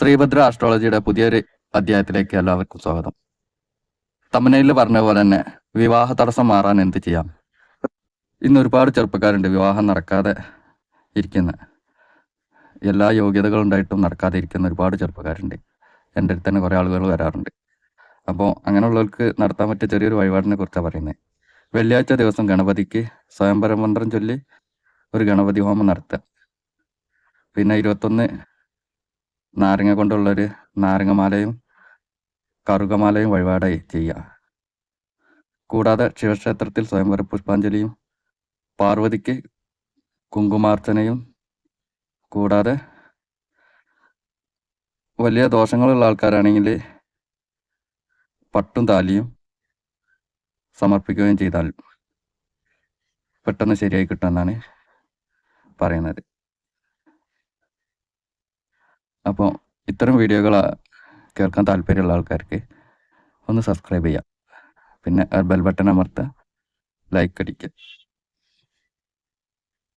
ശ്രീഭദ്ര ആസ്ട്രോളജിയുടെ പുതിയൊരു അധ്യായത്തിലേക്ക് എല്ലാവർക്കും സ്വാഗതം. തമ്മനയിൽ പറഞ്ഞ പോലെ തന്നെ വിവാഹ തടസ്സം മാറാൻ എന്ത് ചെയ്യാം? ഇന്ന് ഒരുപാട് ചെറുപ്പക്കാരുണ്ട് വിവാഹം നടക്കാതെ ഇരിക്കുന്ന. എല്ലാ യോഗ്യതകളും ഉണ്ടായിട്ടും നടക്കാതെ ഇരിക്കുന്ന ഒരുപാട് ചെറുപ്പക്കാരുണ്ട്. എന്റെ അടുത്ത് തന്നെ കുറേ ആളുകൾ വരാറുണ്ട്. അപ്പോൾ അങ്ങനെയുള്ളവർക്ക് നടത്താൻ പറ്റിയ ചെറിയൊരു വഴിപാടിനെ കുറിച്ചാണ് പറയുന്നത് വെള്ളിയാഴ്ച ദിവസം ഗണപതിക്ക് സ്വയംവര മന്ത്രം ചൊല്ലി ഒരു ഗണപതി ഹോമം നടത്തുക. പിന്നെ ഇരുപത്തൊന്ന് നാരങ്ങ കൊണ്ടുള്ളൊരു നാരങ്ങമാലയും കറുകമാലയും വഴിപാടായി ചെയ്യുക. കൂടാതെ ശിവക്ഷേത്രത്തിൽ സ്വയംവര പുഷ്പാഞ്ജലിയും പാർവതിക്ക് കുങ്കുമാർച്ചനയും കൂടാതെ വലിയ ദോഷങ്ങളുള്ള ആൾക്കാരാണെങ്കിൽ പട്ടും താലിയും സമർപ്പിക്കുകയും ചെയ്താൽ പെട്ടെന്ന് ശരിയായി കിട്ടുമെന്നാണ് പറയുന്നത്. അപ്പോൾ ഇത്തരം വീഡിയോകൾ കേൾക്കാൻ താല്പര്യമുള്ള ആൾക്കാർക്ക് ഒന്ന് സബ്സ്ക്രൈബ് ചെയ്യാം. പിന്നെ ബെൽ ബട്ടൺ അമർത്തുക ലൈക്ക് അടിക്കുക.